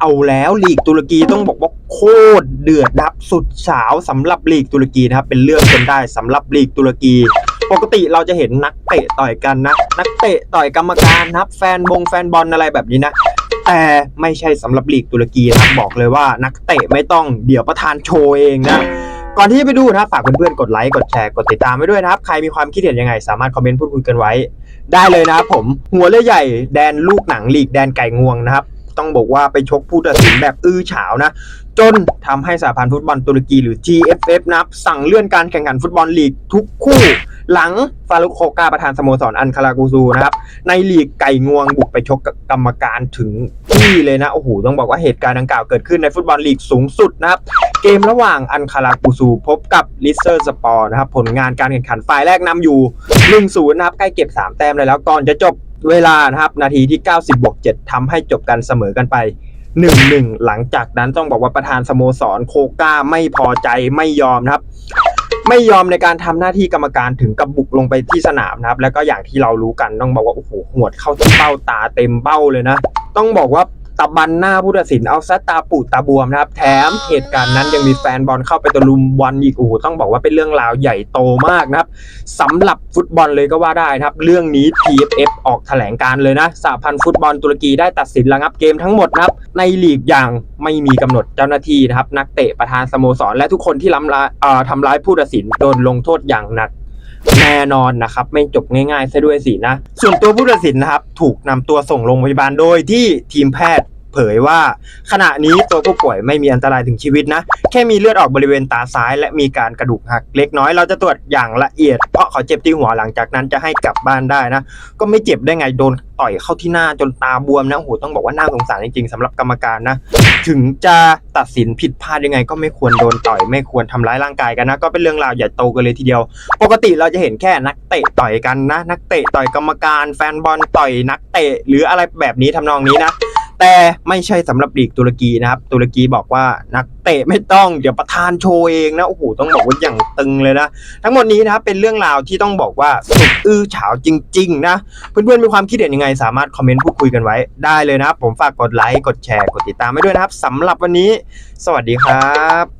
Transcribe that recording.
เอาแล้วลีกตุรกีต้องบอกว่าโคตรเดือดนะครับสุดเฉาวสำหรับลีกตุรกีนะครับเป็นเรื่องจนได้สำหรับลีกตุรกี ปกติเราจะเห็นนักเตะต่อยกันนะนักเตะต่อยกรรมการนับแฟนบงแฟนบอลอะไรแบบนี้นะแต่ไม่ใช่สำหรับลีกตุรกีนะบอกเลยว่านักเตะไม่ต้องเดี๋ยวประธานโชว์เองนะก่อนที่จะไปดูนะฝากเพื่อนๆกดไลค์กดแชร์กดติดตามไว้ด้วยนะครับ ใครมีความคิดเห็นยังไง สามารถคอมเมนต์พูดคุยกันไว้ ได้เลยนะครับผมหัวเรือใหญ่แดนลูกหนังลีกแดนไก่งวงนะครับ ต้องบอกว่าไปชกผู้ตัดสินแบบอื้อฉาวนะ จนทำให้สหพันธ์ฟุตบอลตุรกีหรือ GFF นะับ สั่งเลื่อนการแข่งขันฟุตบอลลีกทุกคู่หลังฟารุกโคกาประธานสโมสรอันคารากูซูนะครับ ในลีกไก่งวงบุกไปชกกับกรรมการถึงที่เลยนะ โอ้โห ต้องบอกว่าเหตุการณ์ดังกล่าวเกิดขึ้นในฟุตบอลลีกสูงสุดนะครับ เกมระหว่างอันคารากูซูพบกับลิเซอร์สปอร์นะครับ ผลงานการแข่งขันฝ่ายแรกนำอยู่ 1-0 นะครับ ใกล้เก็บ 3 แต้มเลยแล้วก่อนจะจบ เวลานะครับนาทีที่ 90บวก7ทำให้จบกันเสมอกันไป1-1หลังจากนั้นต้องบอกว่าประธานสโมสรโคก้าไม่พอใจไม่ยอมนะครับ ไม่ยอมในการทำหน้าที่กรรมการถึงกับบุกลงไปที่สนามนะครับ แล้วก็อย่างที่เรารู้กันต้องบอกว่าโอ้โหหวดเข้าที่เบ้าตาเต็มเบ้าเลยนะ ต้องบอกว่า ตะบันหน้าผู้ตัดสินเอาซะตาปูดตาบวมนะครับ แถมเหตุการณ์นั้นยังมีแฟนบอลเข้าไปตะลุมบอลอีกโอ้โหต้องบอกว่าเป็นเรื่องราวใหญ่โตมากนะครับสำหรับฟุตบอลเลยก็ว่าได้นะครับ เรื่องนี้ TFF ออกแถลงการเลยนะสหพันธ์ฟุตบอลตุรกีได้ตัดสินระงับเกมทั้งหมดนะครับในลีกอย่างไม่มีกำหนดเจ้าหน้าที่นะครับนักเตะประธานสโมสร และทุกคนที่ล้ำร้ายเอ่อทำร้ายผู้ตัดสินโดนลงโทษอย่างหนัก แน่นอนนะครับ ไม่จบง่ายๆซะด้วยสินะ ส่วนตัวผู้ตัดสินนะครับ ถูกนำตัวส่งโรงพยาบาลโดยที่ทีมแพทย์ เผยว่าขณะนี้ตัวผู้ป่วยไม่มีอันตรายถึงชีวิตนะ แค่มีเลือดออกบริเวณตาซ้าย และมีการกระดูกหักเล็กน้อยเราจะตรวจอย่างละเอียดเพราะเขาเจ็บที่หัวหลังจากนั้นจะให้กลับบ้านได้นะ ก็ไม่เจ็บได้ไงโดนต่อยเข้าที่หน้าจนตาบวมนะโอ้โหต้องบอกว่าน่าสงสารจริงๆสำหรับกรรมการนะ ถึงจะตัดสินผิดพลาดยังไง ก็ไม่ควรโดนต่อยไม่ควรทำร้ายร่างกายกันนะ ก็เป็นเรื่องราวใหญ่โตกันเลยทีเดียว ปกติเราจะเห็นแค่นักเตะต่อยกันนะ นักเตะต่อยกรรมการ แฟนบอลต่อยนักเตะหรืออะไรแบบนี้ทำนองนี้นะ แต่ไม่ใช่สำหรับลีกตุรกีนะครับ ตุรกีบอกว่านักเตะไม่ต้องเดี๋ยวประธานโชว์เองนะโอ้โหต้องบอกว่าอย่างตึงเลยนะ ทั้งหมดนี้นะครับเป็นเรื่องราวที่ต้องบอกว่าสุดอื้อฉาวจริง ๆ นะ เพื่อนๆมีความคิดเห็นยังไง สามารถคอมเมนต์พูดคุยกันไว้ได้เลยนะครับผมฝากกดไลค์กดแชร์กดติดตามไว้ด้วยนะครับสำหรับวันนี้ สวัสดีครับ